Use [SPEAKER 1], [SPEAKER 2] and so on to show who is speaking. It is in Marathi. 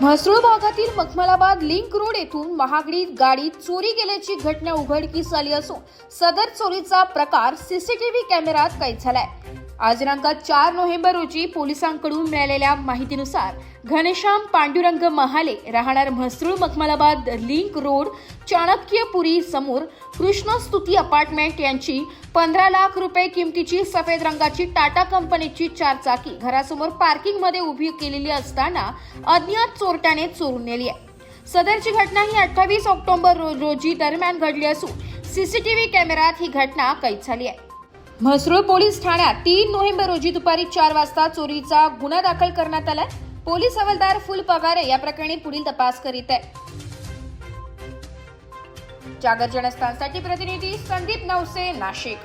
[SPEAKER 1] म्हसरूळ भागातील मखमलाबाद लिंक रोड येथून महागडी गाडी चोरी गेल्याची घटना उघडकीस आली असून सदर चोरीचा प्रकार सीसीटीव्ही कॅमेऱ्यात कैद झालाय. आज दिनांक चार नोव्हेंबर रोजी पोलिसांकडून मिळालेल्या माहितीनुसार घनश्याम पांडुरंग महाले राहणार म्हसरूळ मखमलाबाद लिंक रोड चाणक्यपुरी समोर कृष्णस्तुती अपार्टमेंट यांची पंधरा लाख रुपये किमतीची सफेद रंगाची टाटा कंपनीची चारचाकी घरासमोर पार्किंगमध्ये उभी केलेली असताना अज्ञात चोरट्याने चोरून नेली आहे. सदरची घटना ही अठ्ठावीस ऑक्टोबर रोजी दरम्यान घडली असून सीसीटीव्ही कॅमेऱ्यात ही घटना कैद झाली आहे. म्हसरूळ पोलीस ठाण्यात तीन नोव्हेंबर रोजी दुपारी चार वाजता चोरीचा गुन्हा दाखल करण्यात आलाय. पोलीस हवालदार फुल पगारे या प्रकरणी पुढील तपास करीत आहे जागर जनस्थानसाठी प्रतिनिधी संदीप नवसे नाशिक.